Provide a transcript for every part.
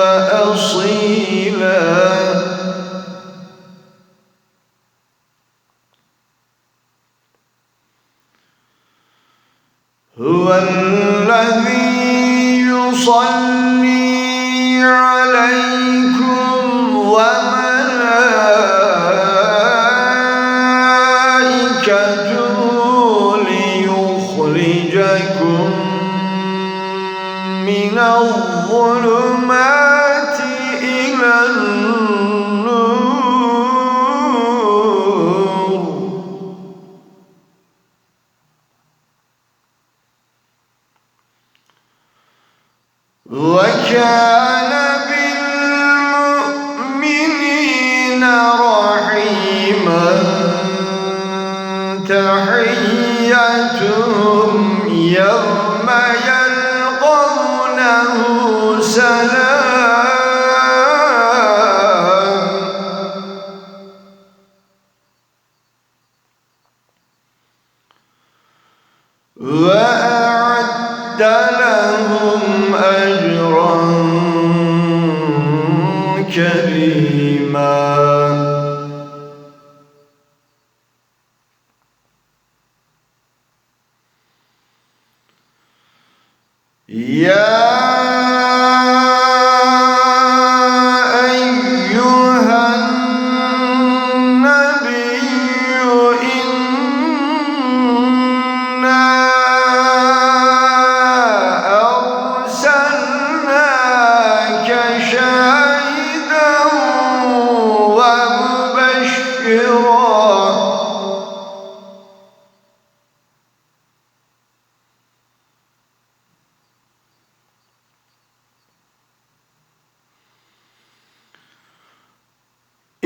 وأصيلا. هو الذي يصلي عليكم وملائكته ليخرجكم من الظلمات تحيتهم يوم يلقونه وأعد لهم أجرا كريما. Yeah.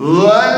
Let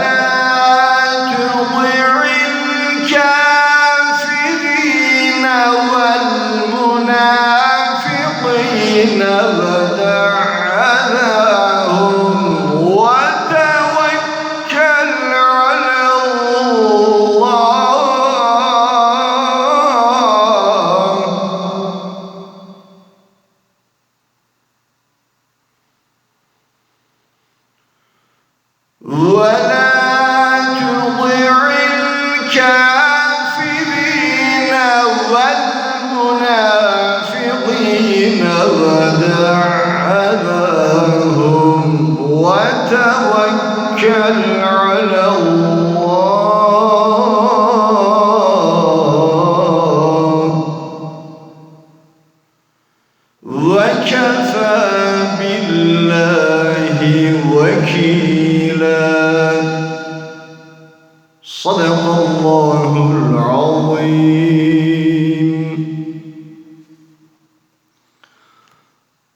الله العظيم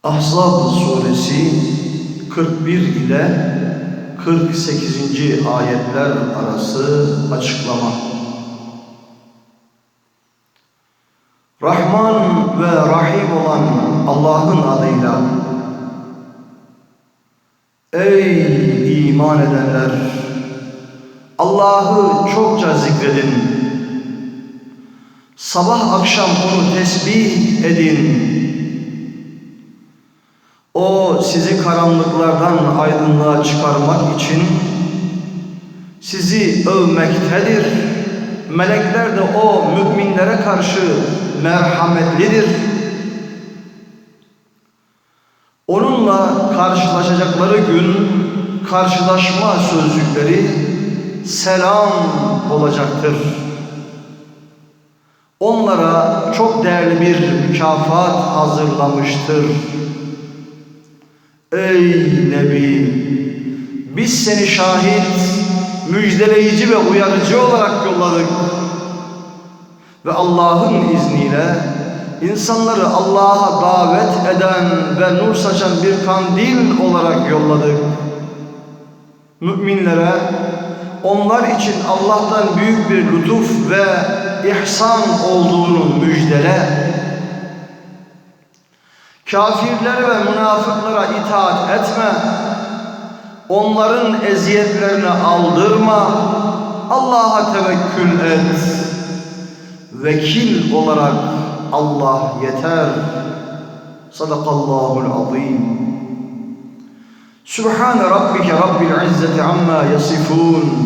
Ahzab suresi 41 ile 48. ayetler arası açıklama. Rahman ve Rahim olan Allah'ın adıyla Ey iman edenler! Allah'ı çokça zikredin. Sabah akşam onu tesbih edin. O sizi karanlıklardan aydınlığa çıkarmak için sizi övmektedir. Melekler de o müminlere karşı merhametlidir. Onunla karşılaşacakları gün karşılaşma sözcükleri selam olacaktır. Onlara çok değerli bir mükafat hazırlamıştır. Ey Nebi! Biz seni şahit, müjdeleyici ve uyarıcı olarak yolladık. Ve Allah'ın izniyle insanları Allah'a davet eden ve nur saçan bir kandil olarak yolladık. Müminlere onlar için Allah'tan büyük bir lütuf ve ihsan olduğunu müjdele. Kafirlere ve münafıklara itaat etme. Onların eziyetlerini aldırma. Allah'a tevekkül et. Vekil olarak Allah yeter. Sadakallahul azim. Subhan rabbike rabbil izzeti amma yasifun.